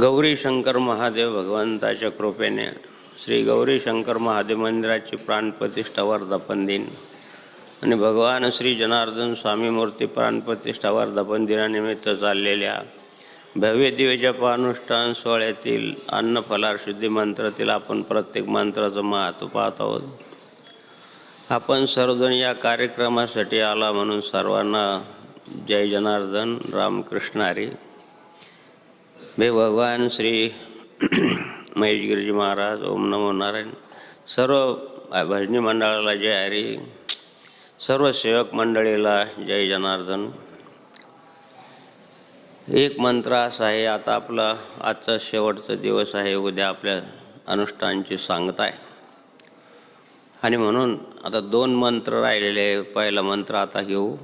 गौरी शंकर महादेव भगवंताच्या कृपेने श्री गौरी शंकर महादेव मंदिराची प्राणप्रतिष्ठा वर्धापन दिन आणि भगवान श्री जनार्दन स्वामी मूर्ती प्राणप्रतिष्ठा वर्धापन दिनानिमित्त चाललेल्या भव्य दिव्य पानुष्ठान सोहळ्यातील अन्न फलार शुद्धी मंत्रातील आपण प्रत्येक मंत्राचं महत्त्व पाहत आहोत. आपण सर्वजण या कार्यक्रमासाठी आला म्हणून सर्वांना जय जनार्दन रामकृष्ण हरी. हे भगवान श्री महेश गिरीजी महाराज ओम नमो नारायण. सर्व भजनी मंडळाला जय हरी. सर्व सेवक मंडळीला जय जनार्दन. एक मंत्र असा आहे आता आपला आजचा शेवटचा दिवस आहे उद्या आपल्या अनुष्ठानची सांगता आहे. आणि म्हणून आता दोन मंत्र राहिलेले पहिला मंत्र आता घेऊ.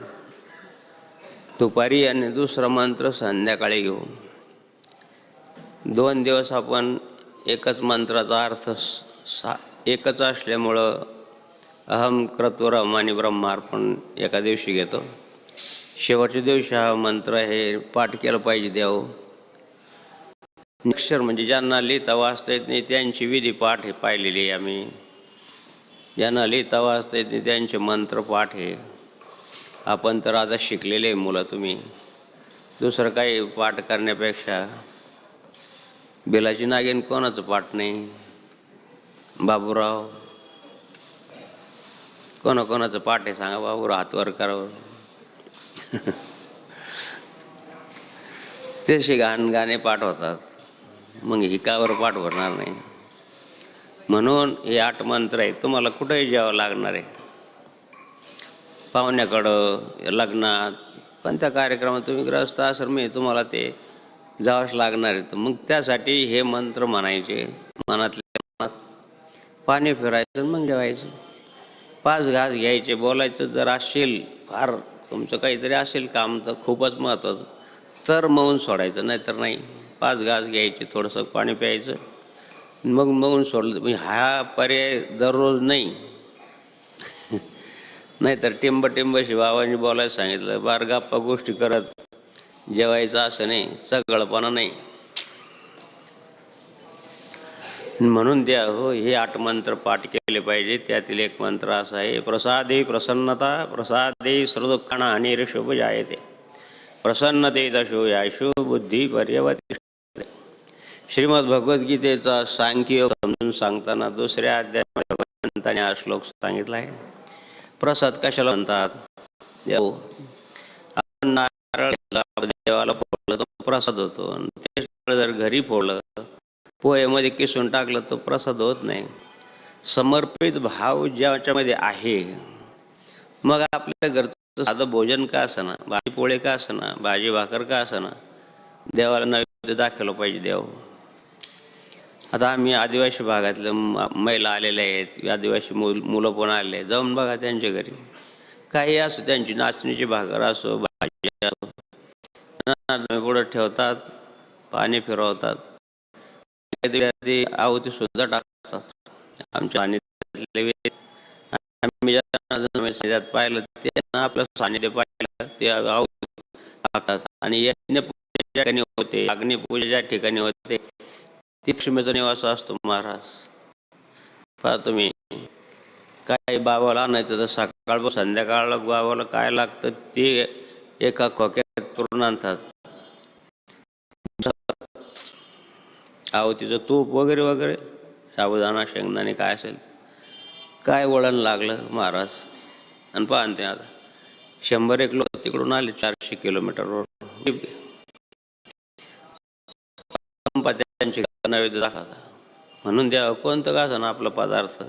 दुपारी आणि दुसरा मंत्र संध्याकाळी घेऊ. दोन दिवस आपण एकच मंत्राचा अर्थ सा एकच असल्यामुळं अहम क्रतुरम आणि ब्रह्मार्पण एका दिवशी घेतो. शेवटच्या दिवशी हा मंत्र हे पाठ केलं पाहिजे देव. निक्षर म्हणजे ज्यांना लिहिता वाचता येत नाही त्यांची विधी पाठ हे पाहिलेली आहे आम्ही. ज्यांना लिहिता वाचता येत नाही त्यांचे मंत्र पाठ हे. आपण तर आता शिकलेले आहे मुलं तुम्ही. दुसरं काही पाठ करण्यापेक्षा बेलाची नागिन कोणाचं पाठ नाही? बाबूराव कोणाकोणाचं पाठ आहे सांगा बाबूराव हातवर करावं. तसे गाण गाणे पाठ होतात. मग हिकावर पाठ होणार नाही? म्हणून हे आठ मंत्र आहे. तुम्हाला कुठेही जावं लागणार आहे. पाहुण्याकडं लग्नात पण त्या कार्यक्रमात तुम्ही ग्रस्त असं मी तुम्हाला ते जावंच लागणार आहे. तर मग त्यासाठी हे मंत्र म्हणायचे मनातल्या मनात पाणी फिरायचं मग जेवायचं. पाच घास घ्यायचे बोलायचं जर असेल फार तुमचं काहीतरी असेल काम तर खूपच महत्त्वाचं तर मौन सोडायचं नाहीतर नाही. पाच घास घ्यायचे थोडंसं पाणी प्यायचं. मग मौन सोडलं म्हणजे हा पर्याय दररोज नाही. नाहीतर टिंब टिंबशी बाबांनी बोलायला सांगितलं बार गप्पा गोष्टी करत जेवायचं असं नाही सगळपणा नाही. म्हणून द्या हो हे आठ मंत्र पाठ केले पाहिजे. त्यातील एक मंत्र असा आहे प्रसादे प्रसन्नता प्रसादे सर्वदुःखाना आणि ऋषभ जायते प्रसन्नते दशो याशो बुद्धी पर्यवती श्रीमद भगवद्गीतेचा सांख्य समजून सांगताना दुसऱ्या अध्यायामध्ये हा श्लोक सांगितला आहे. प्रसाद कशाला म्हणतात? आपण नारळ फोडलं तो प्रसाद होतो. आणि तेच जर घरी फोडलं पोह्यामध्ये किसून टाकलं तो प्रसाद होत नाही. समर्पित भाव ज्याच्यामध्ये आहे मग आपल्या घरचं साधं भोजन का असना भाजी पोळे का असना भाजी भाकर का असना देवाला नैवेद्य दाखवलं पाहिजे देव. आता आम्ही आदिवासी भागातल्या महिला आलेल्या आहेत आदिवासी मुल मुलं पण आलेले आहेत. जाऊन बघा त्यांच्या घरी. काही असो त्यांची नाचणीची भाकर असो भाजी असो नारळ ठेवतात पाणी फिरवतात. विद्यार्थी आहुती सुद्धा टाकतात. आमच्या आणि आम्ही त्यात पाहिलं त्यांना आपलं सानिध्य पाहिलं ते आहुती टाकतात. आणि यज्ञपूजा ज्या ठिकाणी होते अग्निपूजा ज्या ठिकाणी होते. लक्ष्मीचा निवास असतो महाराज. पहा तुम्ही काय बाबाला आणायचं तर सकाळ संध्याकाळला बाबाला काय लागतं ते एका खोक्यात करून आणतात. आवतीचं तूप वगैरे वगैरे. साबुदाणा शेंगदाणे काय असेल. काय वळण लागलं महाराज? आणि पाहन ते आता. शंभर एक लोक तिकडून आले चारशे किलोमीटरवर त्यांची नैवेद्य दाखवता. म्हणून द्यावं कोणतं का ना आपला पदार्थ.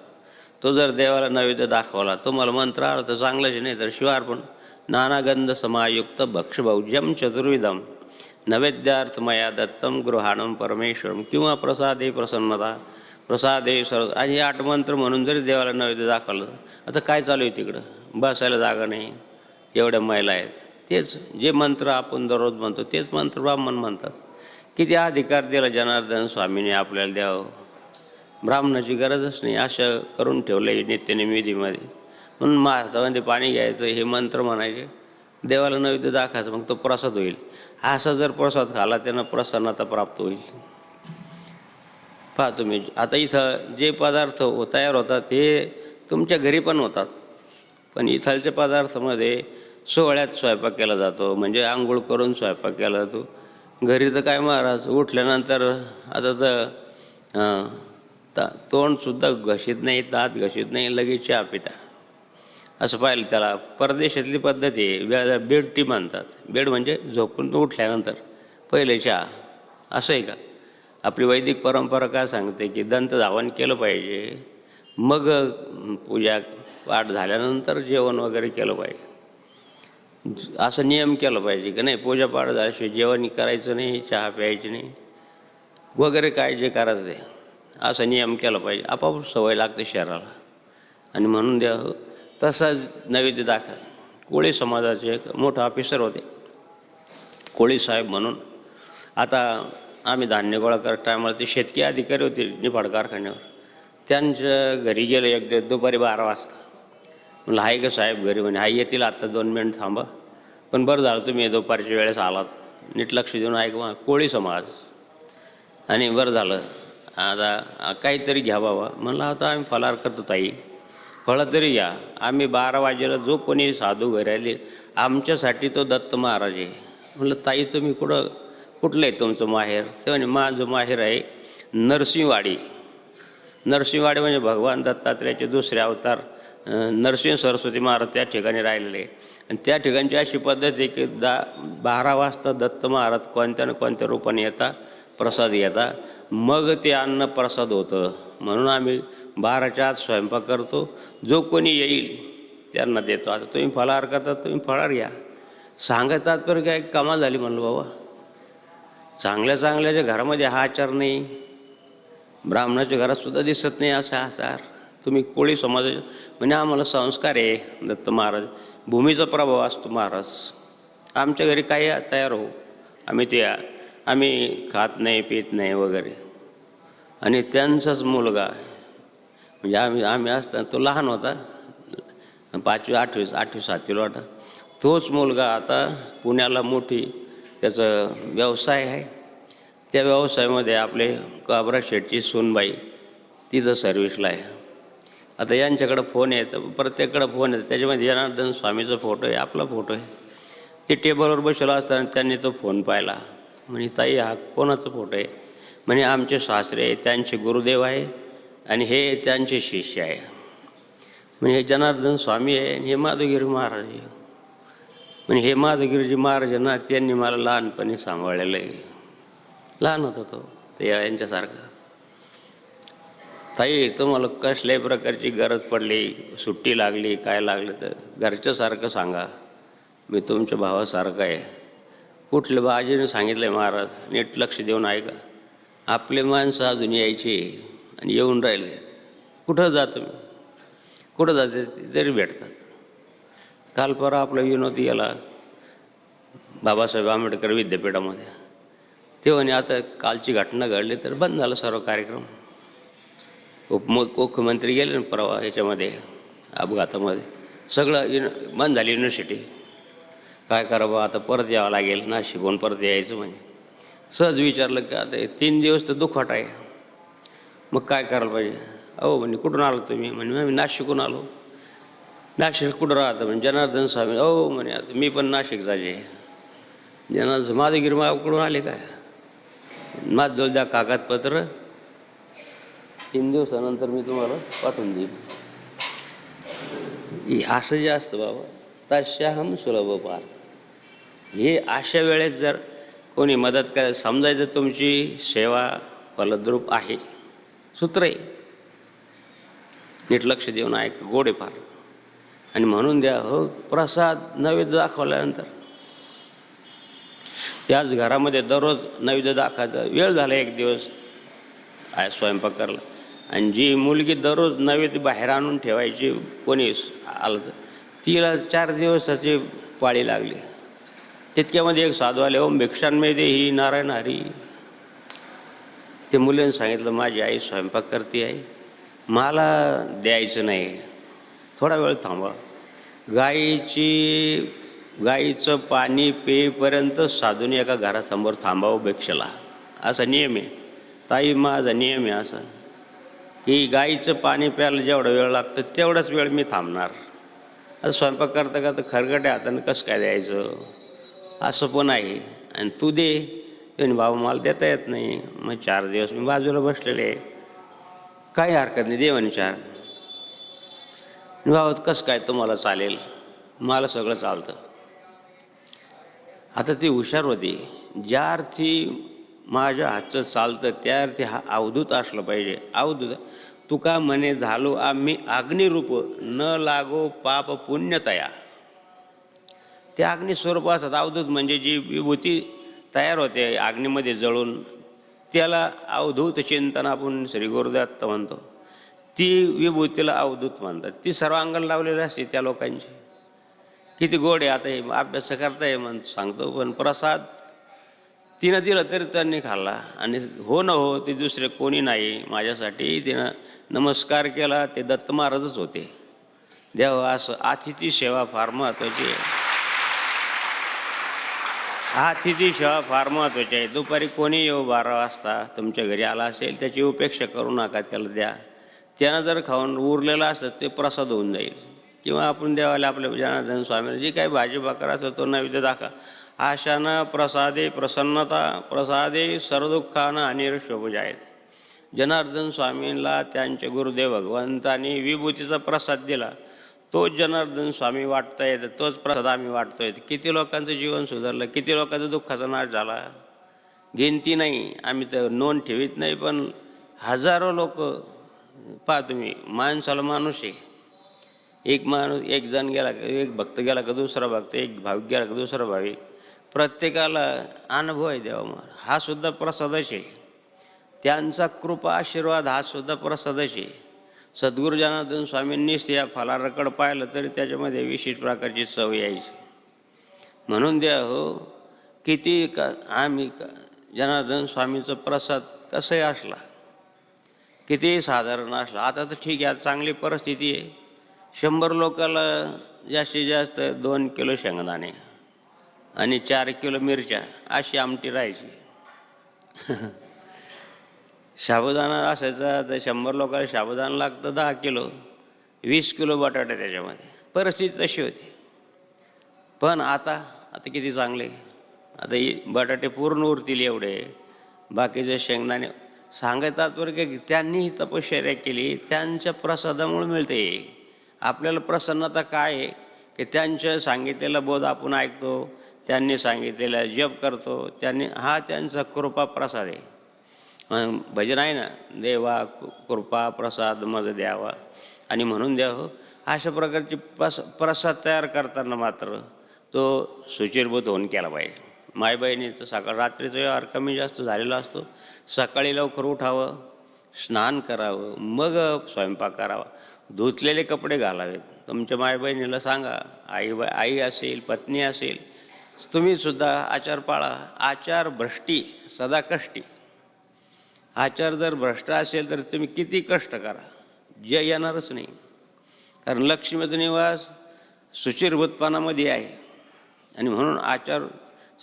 तो जर देवाला नैवेद्य दाखवला तुम्हाला मंत्र अर्थ चांगलाच चांगलंच नाही तर शिवार पण नाना नानागंध समायुक्त भक्षभौज्यम चतुर्विधम. नैवेद्यार्थ मया दत्तम गृहाणम परमेश्वरम किंवा प्रसादे प्रसन्नता प्रसादे सर्व आणि हे आठ मंत्र म्हणून जरी देवाला नैवेद्य दाखवलं आता काय चालू आहे तिकडं? बसायला जागा नाही. एवढ्या महिला आहेत. तेच जे मंत्र आपण दररोज म्हणतो तेच मंत्र ब्राह्मण म्हणतात. किती अधिकार दिला जनार्दन स्वामीने आपल्याला द्यावं? ब्राह्मणाची गरजच नाही. असं करून ठेवलं आहे नित्यनिमिधीमध्ये म्हणून महाराष्ट्रामध्ये पाणी घ्यायचं हे मंत्र म्हणायचे. देवाला नैवेद्य दाखायचं मग तो प्रसाद होईल. असा जर प्रसाद खाला त्यांना प्रसन्नता प्राप्त होईल. पहा तुम्ही आता इथं जे पदार्थ हो- तयार होतात ते तुमच्या घरी पण होतात. पण इथालच्या पदार्थामध्ये सोहळ्यात स्वयंपाक केला जातो म्हणजे आंघोळ करून स्वयंपाक केला जातो. घरी तर काय महाराज उठल्यानंतर आता तर ता तोंडसुद्धा घशीत नाही दात घशीत नाही लगेच चहा पिता. असं पाहिलं त्याला. परदेशातली पद्धती आहे. बेड टी म्हणतात. बेड म्हणजे झोपून उठल्यानंतर पहिले चहा. असं आहे का? आपली वैदिक परंपरा काय सांगते की दंत धावन केलं पाहिजे. मग पूजा पाठ झाल्यानंतर जेवण वगैरे केलं पाहिजे. असं नियम केलं पाहिजे की नाही? पूजा पाठ झाल्याशिवाय जेवण करायचं नाही चहा प्यायची नाही. वगैरे काय जे करायचं ते असं नियम केला पाहिजे. आपाप सवय लागते शहराला आणि म्हणून द्या तसाच नैवेद्य दाखल. कोळी समाजाचे एक मोठे ऑफिसर होते. कोळी साहेब म्हणून. आता आम्ही धान्य गोळा करत टायमाला ते शेतकी अधिकारी होते निफाड कारखान्यावर. त्यांच्या घरी गेलो एक दुपारी बारा वाजता. म्हणलं आहे का साहेब घरी. म्हणे आई येतील आत्ता दोन मिनिट थांबा. पण बरं झालं तुम्ही दुपारच्या वेळेस आलात. नीट लक्ष देऊन ऐक कोळी समाज. आणि बरं झालं. आता काहीतरी घ्या बाबा. म्हणलं आता आम्ही फलार करतो ताई. फळं तरी या. आम्ही बारा वाजेला जो कोणी साधू घरी आले आमच्यासाठी तो दत्त महाराज आहे. म्हटलं ताई तुम्ही कुठं कुठलं आहे तुमचं माहेर? ते म्हणजे माझं माहेर आहे नरसिंहवाडी. नरसिंहवाडी म्हणजे भगवान दत्तात्र्याचे दुसरे अवतार नरसिंह सरस्वती महाराज त्या ठिकाणी राहिलेले आणि त्या ठिकाणची अशी पद्धत आहे की दा बारा वाजता दत्त महाराज कोणत्या ना कोणत्या रूपाने येतात? प्रसाद येता मग ते अन्न प्रसाद होतं. म्हणून आम्ही बाराच्या आत स्वयंपाक करतो. जो कोणी येईल त्यांना देतो. आता तुम्ही फलाहार करता तुम्ही फळार घ्या. सांगत तात्पर्य काय कमाल झाली म्हणलं बाबा. चांगल्या चांगल्याच्या घरामध्ये हा आचार नाही ब्राह्मणाच्या घरातसुद्धा दिसत नाही असा आचार. तुम्ही कोळी समाज म्हणजे आम्हाला संस्कार आहे दत्त महाराज. भूमीचा प्रभाव असतो महाराज. आमच्या घरी काही तयार हो. आम्ही ते आम्ही खात नाही पित नाही वगैरे. आणि त्यांचाच मुलगा म्हणजे आम्ही आम्ही असताना तो लहान होता. पाचवी आठवी आठवी सातवीला होता. तोच मुलगा आता पुण्याला मोठी त्याचं व्यवसाय आहे. त्या व्यवसायामध्ये आपले काबरा शेठची सूनबाई तिथं सर्व्हिसला आहे. आता यांच्याकडं फोन आहे तर प्रत्येकाकडं फोन आहे. त्याच्यामध्ये जनार्दन स्वामीचा फोटो आहे आपला फोटो आहे. ते टेबलवर बसलं असताना त्यांनी तो फोन पाहिला. म्हणे ताई हा कोणाचा फोटो आहे? म्हणे आमचे सासरे आहे, त्यांचे गुरुदेव आहे. आणि हे त्यांचे शिष्य आहे. म्हणजे हे जनार्दन स्वामी आहे आणि हे माधवगिरी महाराज आहे. म्हणजे हे माधुगिरीजी महाराज ना त्यांनी मला लहानपणी सांभाळलेलं आहे. लहान होत तो ते यांच्यासारखं. ताई तुम्हाला कसल्याही प्रकारची गरज पडली सुट्टी लागली काय लागलं तर घरच्यासारखं सांगा. मी तुमच्या भावासारखं आहे. कुठलं बाजीने सांगितलं आहे महाराज नीट लक्ष देऊन ऐका. आपले माणसं अजून यायची आणि येऊन राहिले. कुठं जातो मी कुठं जाते तरी भेटतात. काल परा आपला विनोद गेला बाबासाहेब आंबेडकर विद्यापीठामध्ये. ते म्हणे आता कालची घटना घडली तर बंद झालं सर्व कार्यक्रम. उपमु मुख्यमंत्री गेले ना परवा याच्यामध्ये अपघातामध्ये. सगळं युन बंद झाली युनिव्हर्सिटी काय करावं आता परत यावं लागेल. नाशिकहून परत यायचं म्हणजे सहज विचारलं की आता तीन दिवस तर दुखवाट आहे. मग काय करायला पाहिजे? अहो म्हणजे कुठून आलो तुम्ही? म्हणजे आम्ही नाशिकून आलो. नाशिक कुठं राहतं? म्हणजे जनार्दन स्वामी. अहो म्हणे आता मी पण नाशिक जाजे जनार्दन माधगिरी कुठून आले काय? माझं द्या कागदपत्र. तीन दिवसानंतर मी तुम्हाला पाठवून देईन. असं जे असतं बाबा. तशाहम सुलभ पार. हे अशा वेळेस जर कोणी मदत कर समजायचं तुमची सेवा फलद्रूप आहे. सूत्र. आहे नीट लक्ष देऊन ऐक गोडे फार आणि म्हणून द्या हो प्रसाद नैवेद्य दाखवल्यानंतर. त्याच घरामध्ये दररोज नैवेद्य दाखवायचा. वेळ झाला एक दिवस. आय स्वयंपाक करायला आणि जी मुलगी दररोज नैवेद्य बाहेर आणून ठेवायची कोणी आलं तर तिला चार दिवसाची पाळी लागली. तितक्यामध्ये एक साधू आले ओम भिक्षांमध्ये ही नारायण हरी. ते मुलीने सांगितलं माझी आई स्वयंपाक करते आहे मला द्यायचं नाही. थोडा वेळ थांबा. गाईची गाईचं पाणी पेपर्यंत साधून एका घरासमोर थांबावं भिक्षेला. असा नियम आहे. ताई माझा नियम आहे असा. की गाईचं पाणी प्यायला जेवढा वेळ लागतो तेवढाच वेळ मी थांबणार. आता स्वयंपाक करता करता खरगट्या हातानं कसं काय द्यायचं? असं पण आहे. आणि तू दे. त्यांनी बाबा मला देता येत नाही. मग चार दिवस मी बाजूला बसलेले आहे. काही हरकत नाही देवाने चार. बाबा कसं काय तुम्हाला चालेल? मला सगळं चालतं. आता ती हुशार होती. ज्या अर्थी माझ्या हातचं चालतं त्या अर्थी हा अवधूत असलं पाहिजे. अवधूत तुका म्हणे झालो आम्ही अग्निरूप न लागो पाप पुण्यतया. ते अग्निस्वरूप असतात अवधूत म्हणजे जी विभूती तयार होते अग्नीमध्ये जळून. त्याला अवधूत चिंतन आपण श्री गुरुदत्त म्हणतो. ती विभूतीला अवधूत म्हणतात. ती सर्वांगण लावलेली असते त्या लोकांची. किती गोड आहे आता हे अभ्यास करता ये म्हणतो सांगतो. पण प्रसाद तिनं दिलं तरी त्यांनी खाल्ला. आणि हो न हो ते दुसरे कोणी नाही. माझ्यासाठी तिनं नमस्कार केला. ते दत्त महाराजच होते. देव असं अतिथी सेवा फार महत्त्वाची आहे. अतिथी सेवा फार महत्त्वाची आहे. दुपारी कोणी येऊ बारा वाजता तुमच्या घरी आला असेल त्याची उपेक्षा करू नका त्याला द्या. त्यानं जर खाऊन उरलेलं असतं ते प्रसाद होऊन जाईल. किंवा आपण देवाला आपल्या जनार्दन स्वामीला जी काही भाजी भाकर असतं तो नैवेद्य दाखवा. आशानं प्रसादे प्रसन्नता प्रसादे सर्वदुःखानं आणि शोभजा आहेत जनार्दन स्वामींना त्यांचे गुरुदेव भगवंतांनी विभूतीचा प्रसाद दिला. तोच जनार्दन स्वामी वाटता येतं तोच प्रसाद आम्ही वाटतोय. किती लोकांचं जीवन सुधारलं किती लोकांचा दुःखाचा नाश झाला. गिनती नाही आम्ही तर नोंद ठेवीत नाही पण हजारो लोक पहा तुम्ही माणसाला माणूस आहे. एक माणूस एक जण गेला एक भक्त गेला का दुसरा भक्त एक भाविक गेला का दुसरा भाविक. प्रत्येकाला अनुभव आहे देवा मग हा सुद्धा प्रसादच आहे. त्यांचा कृपा आशीर्वाद हा सुद्धा प्रसादच आहे. सद्गुरू जनार्दन स्वामींनीच या फलारकड पाहिलं तरी त्याच्यामध्ये विशेष प्रकारची चव यायची. म्हणून द्या हो किती का आम्ही का जनार्दन स्वामीचा प्रसाद कसंही असला? कितीही साधारण असला? आता तर ठीक आहे आता चांगली परिस्थिती आहे. शंभर लोकाला जास्तीत जास्त दोन किलो शेंगदाणे आणि चार किलो मिरच्या अशी आमटी राहायची. साबुदाणा असायचा तर शंभर लोकांना साबुदाणा लागतं दहा किलो वीस किलो बटाटे त्याच्यामध्ये. परिस्थिती तशी होती. पण आता आता किती चांगले. आता बटाटे पूर्ण उरतील एवढे. बाकीचे शेंगदाणे सांगतात बरं की त्यांनी ही तपश्चर्या केली त्यांच्या प्रसादामुळे मिळते. आपल्याला प्रसन्नता काय आहे? की त्यांच्या सांगितलेला बोध आपण ऐकतो त्यांनी सांगितलेला जप करतो त्यांनी हा त्यांचा कृपा प्रसाद आहे. भजन आहे ना देवा कृपा प्रसाद मज द्यावा. आणि म्हणून द्यावं हो. अशा प्रकारची प्रस प्रसाद तयार करताना मात्र तो सुचिरभूत होऊन केला पाहिजे. माय सकाळ रात्रीचा व्यवहार कमी जास्त झालेला असतो. सकाळी लवकर उठावं स्नान करावं मग स्वयंपाक करावा. धुतलेले कपडे घालावेत. तुमच्या माय बहिणीला सांगा आई बा आई असेल पत्नी असेल तुम्ही सुद्धा आचार पाळा. आचार भ्रष्टी सदा कष्टी आचार जर भ्रष्ट असेल तर तुम्ही किती कष्ट करा. जे येणारच नाही. कारण लक्ष्मीचा निवास सुचिरभूतपणामध्ये आहे. आणि म्हणून आचार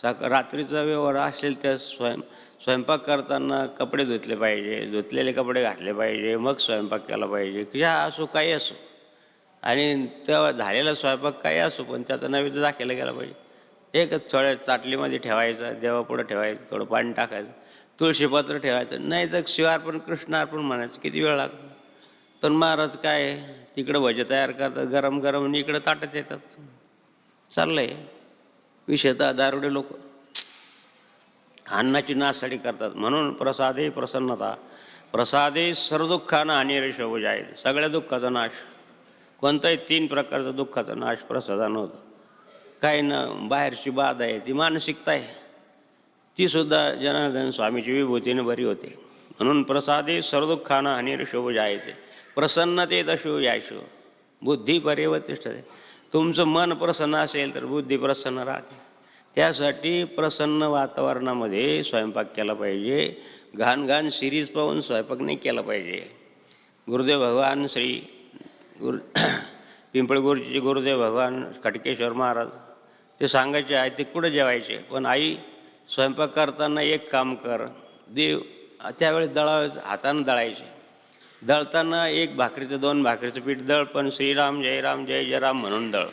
साक रात्रीचा व्यवहार असेल त्या स्वयं स्वयंपाक करताना कपडे धुतले पाहिजे. धुतलेले कपडे घातले पाहिजे. मग स्वयंपाक केला पाहिजे. किंवा असो काही असो. आणि तेव्हा झालेला स्वयंपाक काही असो पण त्याचा नैवेद्य दाखवला गेला पाहिजे. एकच थोड्या चाटलीमध्ये ठेवायचा देवापुढं ठेवायचं थोडं पाणी टाकायचं. तुळशीपत्र ठेवायचं. नाही तर शिवार्पण कृष्णार्पण म्हणायचं. किती वेळ लागतो? पण महाराज काय तिकडं भजे तयार करतात गरम गरम आणि इकडं ताटत येतात. चाललंय. विशेषतः दारुडे लोक. अन्नाची नासाठी करतात. म्हणून प्रसादे प्रसन्नता. प्रसादे सर्व दुःखानं आणि होऊ आहेत सगळ्या दुःखाचा नाश. कोणताही तीन प्रकारचा दुःखाचा नाश प्रसादानं होतं. काही ना बाहेरची बाध आहे ती मानसिकता आहे. तीसुद्धा जनार्दन स्वामीची विभूतीने बरी होते. म्हणून प्रसादे सर्व दुःखानं आणि शोभज आहेत प्रसन्नते दशो याशो बुद्धी परिवर्तिष्ठते तुमचं मन प्रसन्न असेल तर बुद्धी प्रसन्न राहते. त्यासाठी प्रसन्न वातावरणामध्ये स्वयंपाक केला पाहिजे. घाण घाण सिरीज पाहून स्वयंपाक नाही केला पाहिजे. गुरुदेव भगवान श्री गुरु पिंपळगुरुचे गुरुदेव भगवान खटकेश्वर महाराज ते सांगायचे आहे ते कुठं जेवायचे? पण आई स्वयंपाक करताना एक काम कर. देव त्यावेळेस दळा हातानं दळायचे. दळताना एक भाकरीचं दोन भाकरीचं पीठ दळ पण श्रीराम जय राम जय जय राम म्हणून दळ.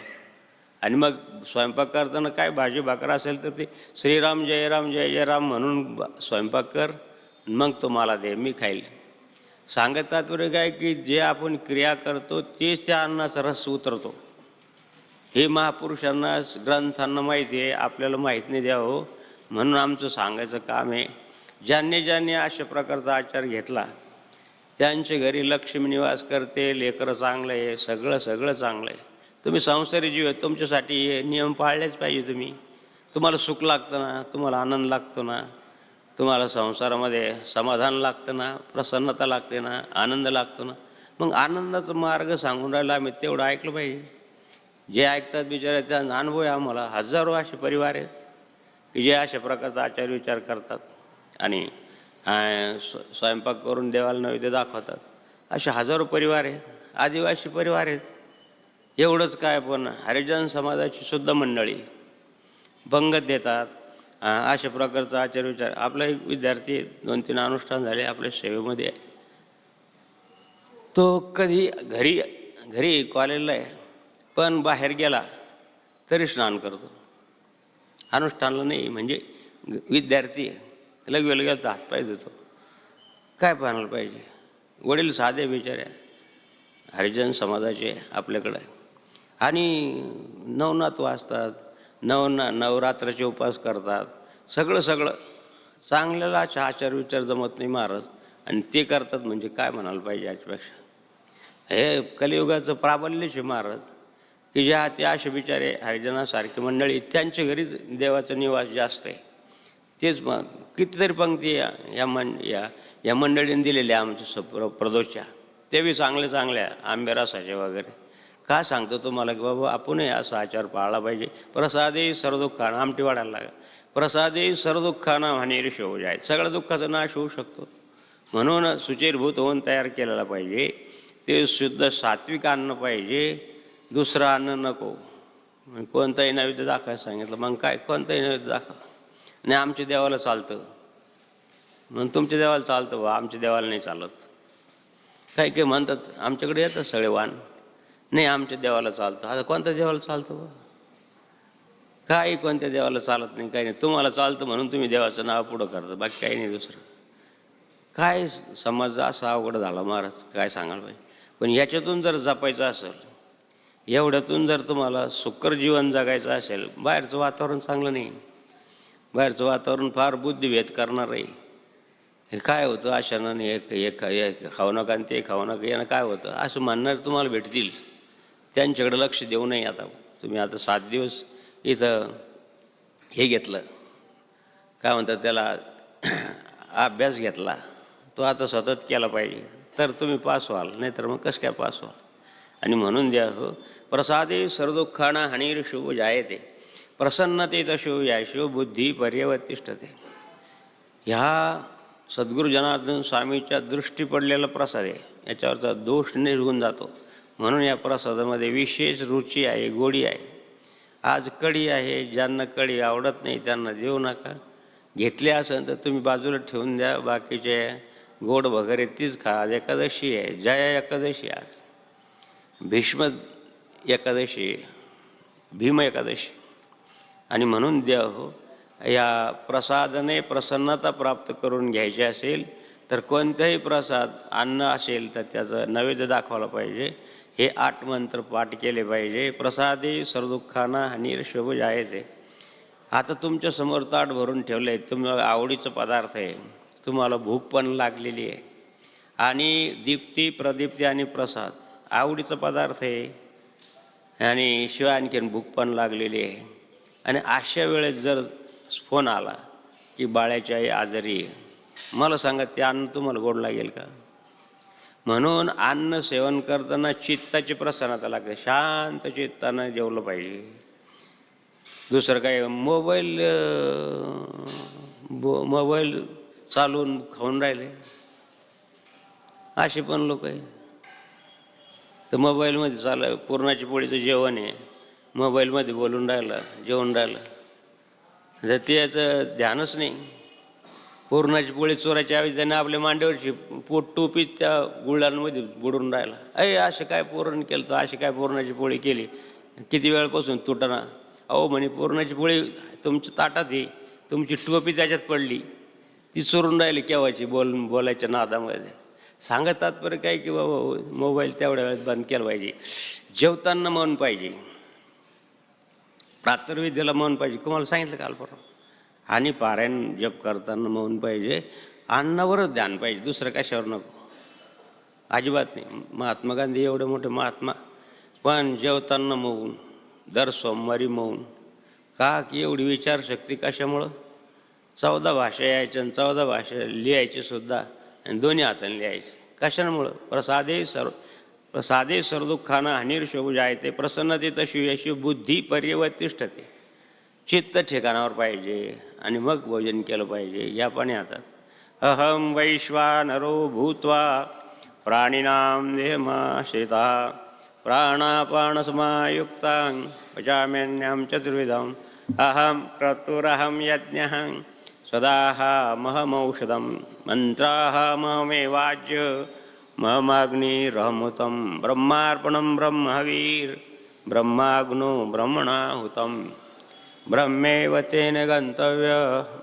आणि मग स्वयंपाक करताना काय भाजी भाकर असेल तर ते श्रीराम जय राम जय जय राम म्हणून स्वयंपाक कर मग तो मला दे मी खाईल. सांगत तात्पर्य काय की जे आपण क्रिया करतो तेच त्या अन्नाचा रस उतरतो. हे महापुरुषांना ग्रंथांना माहिती आहे आपल्याला माहीत नाही द्यावं हो. म्हणून आमचं सांगायचं काम आहे ज्यांनी ज्यांनी अशा प्रकारचा आचार घेतला त्यांच्या घरी लक्ष्मी निवास करते लेकरं चांगलं आहे सगळं सगळं चांगलं आहे. तुम्ही संसारी जीव आहे तुमच्यासाठी हे नियम पाळलेच पाहिजे तुम्ही. तुम्हाला सुख लागतं ना तुम्हाला आनंद लागतो ना तुम्हाला संसारामध्ये समाधान लागतं ना प्रसन्नता लागते ना आनंद लागतो ना. मग आनंदाचा मार्ग सांगून राहिला आम्ही तेवढं ऐकलं पाहिजे. जे ऐकतात बिचारे त्यांचा अनुभव आहे आम्हाला. हजारो असे परिवार आहेत. की जे अशा प्रकारचा आचार विचार करतात आणि स्व स्वयंपाक करून देवाला नैवेद्य दाखवतात. असे हजारो परिवार आहेत आदिवासी परिवार आहेत. एवढंच काय पण हरिजन समाजाची सुद्धा मंडळी. भंगत देतात अशा प्रकारचा आचार विचार. आपला एक विद्यार्थी दोन तीन अनुष्ठान झाले आपल्या सेवेमध्ये आहे. तो कधी घरी घरी कॉलेजला आहे पण बाहेर गेला तरी स्नान करतो. अनुष्ठानला नाही म्हणजे विद्यार्थी लगे लगेच हातपाय देतो काय पाहायला पाहिजे? वडील साधे बिचारे हरिजन समाजाचे आपल्याकडे. आणि नवनाथ वाचतात नवना नवरात्राचे उपवास करतात सगळं सगळं. चांगल्याला आचार विचार जमत नाही महाराज. आणि ते करतात म्हणजे काय म्हणायला पाहिजे याच्यापेक्षा? हे कलियुगाचं प्राबल्यच आहे महाराज. की ज्या ते असे बिचारे हरिजनासारखी मंडळी त्यांच्या घरीच देवाचा निवास जास्त आहे. तेच मग कितीतरी पंक्ती या या मं या या मंडळीने दिलेल्या आमच्या स प्र प्रदोषच्या. ते बी चांगल्या चांगल्या आंबेरासाचे वगैरे. का सांगतो तुम्हाला की बाबा आपणही असा आचार पाळला पाहिजे. प्रसादे सर्व दुःखानं आमटी वाढायला लागा. प्रसादे सर्व दुःखानं हानेरी होऊ आहेत सगळ्या दुःखाचा नाश होऊ शकतो. म्हणून सुचिरभूत होऊन तयार केलेला पाहिजे. ते शुद्ध सात्विक अन्न पाहिजे. दुसरं अन्न नको. मग कोणताही नैवेद्य दाखवायला सांगितलं मग काय? कोणताही नैवेद्य दाखवा. नाही आमच्या देवाला चालतं. मग तुमच्या देवाला चालतं बा आमच्या देवाला नाही चालत. काही काही म्हणतात आमच्याकडे येतात सगळे वाण. नाही आमच्या देवाला चालतं. आता कोणत्या देवाला चालतं बा? काही कोणत्या देवाला चालत नाही काही नाही. तुम्हाला चालतं म्हणून तुम्ही देवाचं नाव पुढं करता बाकी काही नाही दुसरं. काय समज असा अवघड झाला महाराज काय सांगाल पाहिजे पण याच्यातून जर जपायचं असेल एवढ्यातून जर तुम्हाला सुकर जीवन जगायचं असेल बाहेरचं वातावरण चांगलं नाही. बाहेरचं वातावरण फार बुद्धिभेद करणार आहे. हे काय होतं? अशानं एक एक खाऊ नका आणि ते खाऊ नका यानं काय होतं? असं म्हणणार तुम्हाला भेटतील. त्यांच्याकडे लक्ष देऊ नये आता. तुम्ही आता सात दिवस इथं हे घेतलं. काय म्हणतात त्याला? अभ्यास घेतला. तो आता सतत केला पाहिजे. तर तुम्ही पास व्हाल नाहीतर मग कसं काय पास व्हाल? आणि म्हणून द्या हो. प्रसादे सर्वदुःखाना हानीर शुभ जायते. प्रसन्नतेत शुभ जाय शिव बुद्धी पर्यवतिष्ठते ह्या सद्गुरू जनार्दन स्वामीच्या दृष्टी पडलेला प्रसाद आहे. याच्यावरचा दोष निघून जातो. म्हणून या प्रसादामध्ये विशेष रुची आहे गोडी आहे. आज कढी आहे ज्यांना कढी आवडत नाही त्यांना देऊ नका. घेतले असेल तर तुम्ही बाजूला ठेवून द्या बाकीचे गोड वगैरे तीच खा. आज एकादशी आहे जया एकादशी आज. भीष्म एकादशी भीम एकादशी आणि म्हणून द्या हो या प्रसादाने प्रसन्नता प्राप्त करून घ्यायची असेल तर कोणताही प्रसाद अन्न असेल तर त्याचं नैवेद्य दाखवायला पाहिजे. हे आठ मंत्र पाठ केले पाहिजे. प्रसादे सर्वदुःखाना हानीर आहे ते आता तुमच्यासमोर ताट भरून ठेवलं आहे तुम्हाला आवडीचं पदार्थ आहे. तुम्हाला भूक पण लागलेली आहे. आणि दीप्ती प्रदीप्ती आणि प्रसाद आवडीचा पदार्थ आहे. आणि शिवाय आणखीन भूक पण लागलेली आहे. आणि अशा वेळेस जर फोन आला की बाळ्याची आई आजारी आहे मला सांगा ते अन्न तुम्हाला गोड लागेल का? म्हणून अन्न सेवन करताना चित्ताची प्रसन्नता लागते शांत चित्तानं जेवलं पाहिजे. दुसरं काय मोबाईल बो मोबाईल चालून खाऊन राहिले. असे पण लोक आहे. तर मोबाईलमध्ये चाललं पुरणाची पोळीचं जेवण आहे. मोबाईलमध्ये बोलून राहिलं जेवून राहिलं. तर त्याचं ध्यानच नाही. पुरणाची पोळी चोराच्या आवी त्याने आपल्या मांडीवरची पोट टोपी त्या गुळांमध्ये बुडून राहिला. अय असं काय पूर्ण केलं तर अशी काय पुरणाची पोळी केली? किती वेळपासून तुटणा अहो म्हणे पुरणाची पोळी तुमच्या ताटात आहे. तुमची टोपी त्याच्यात पडली. ती चोरून राहिली केव्हाची? बोल बोलायच्या नादामध्ये. सांगत तात्पर्य काय की बाबा मोबाईल तेवढ्या वेळेत बंद केला पाहिजे. जेवताना मन पाहिजे. प्रातर्विद्येला मन पाहिजे. तुम्हाला सांगितलं काल परवा. आणि पारायण जप करताना मौन पाहिजे. अन्नावरच ध्यान पाहिजे. दुसरं कशावर नको. अजिबात नाही. महात्मा गांधी एवढे मोठे महात्मा. पण जेवताना मौन. दर सोमवारी मौन. का की एवढी विचारशक्ती कशामुळं? चौदा भाषा यायच्या आणि चौदा भाषा लिहायची सुद्धा. आणि दोन्ही हाताने लिहायचे. कशामुळं? प्रसादे सर्व प्रसादे सर्वदुःखानं हानीर शोभू जायते प्रसन्नते तशी यशी बुद्धी पर्यवतिष्ठते चित्त ठिकाणावर पाहिजे आणि मग भोजन केलं पाहिजे या पण हातात अहम वैश्वानरो भूत्वा प्राणिनां देहमाश्रिता प्राणापानसमायुक्तां पचाम्यन्यां चतुर्विधम् अहं क्रतुरहं यज्ञः सदाहमहमौषधं मन्त्राहमहमेवाज्य महमाग्निरहमुतं ब्रह्मार्पणं ब्रह्मवीर्। ब्रह्माग्नो ब्रह्मणाहुतं। ब्रह्मेव तेन गन्तव्य।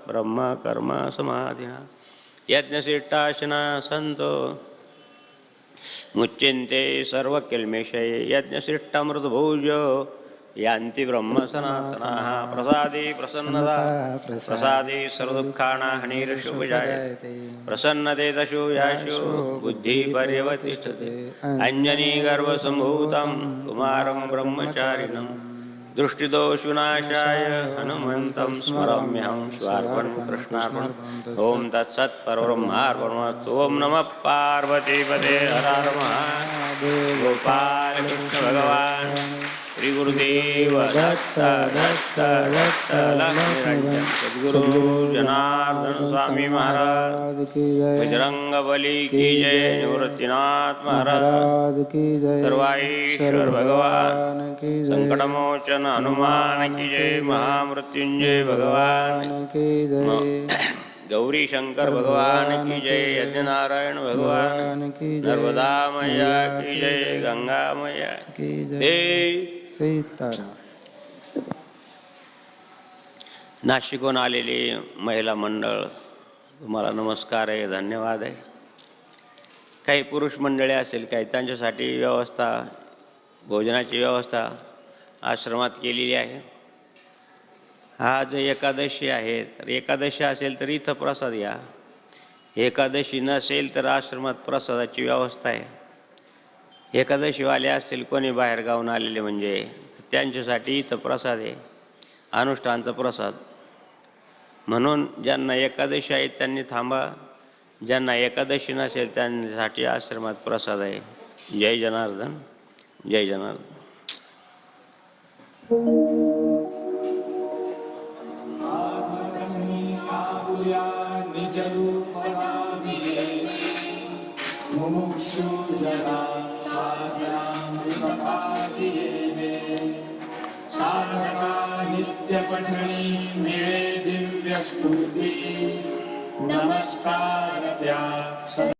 ब्रह्मकर्म समाधिना। यज्ञशिष्टाशना सन्तो। मुच्यन्ते सर्वकिल्मेषये यज्ञशिष्टामृतभोज यान्ति ब्रह्मसनातनाः। प्रसादे प्रसन्नता। प्रसादे सर्वदुःखाना हनिर्शुभजायते प्रसन्नते। दशो याशो बुद्धिः पर्यवतिष्ठते अञ्जनी गर्भसम्भूतं कुमारं ब्रह्मचारिणं। दृष्टिदोषविनाशाय हनुमन्तं स्मराम्यहं स्वार्पणं कृष्णार्पणम् ॐ तत्सत् परब्रह्मार्पणमस्तु ॐ नमः पार्वतीपदे हर हर महादेव। गोपालकृष्ण भगवान। श्री गुरुदेव दत्त दत्त दत्त सद्गुरु जनार्दन स्वामी महाराज की जय। बजरंग बली की जय निवृत्तीनाथ महाराज। महाराज की जय। सर्वाईश्वर भगवान। की जय। संकटमोचन हनुमान की जय। महामृत्युंजय भगवान। की जय। गौरी शंकर भगवान की जय यज्ञनारायण भगवान की जय नर्मदा मैया की जय गंगा मैया की जय जय सीताराम। नाशिकहून आलेली महिला मंडळ तुम्हाला नमस्कार आहे धन्यवाद आहे. काही पुरुष मंडळी असेल काही त्यांच्यासाठी व्यवस्था भोजनाची व्यवस्था आश्रमात केलेली आहे. आज एकादशी आहे तर एकादशी असेल तर इथं प्रसाद या. एकादशी नसेल तर आश्रमात प्रसादाची व्यवस्था आहे. एकादशीवाले असतील कोणी बाहेर गावून आलेले म्हणजे त्यांच्यासाठी इथं प्रसाद आहे अनुष्ठानचा प्रसाद. म्हणून ज्यांना एकादशी आहे त्यांनी थांबा. ज्यांना एकादशी नसेल त्यांच्यासाठी आश्रमात प्रसाद आहे. जय जनार्दन जय जनार्दन. नित्यपठणी मिळे दिव्यस्फूर्ती. नमस्कार त्या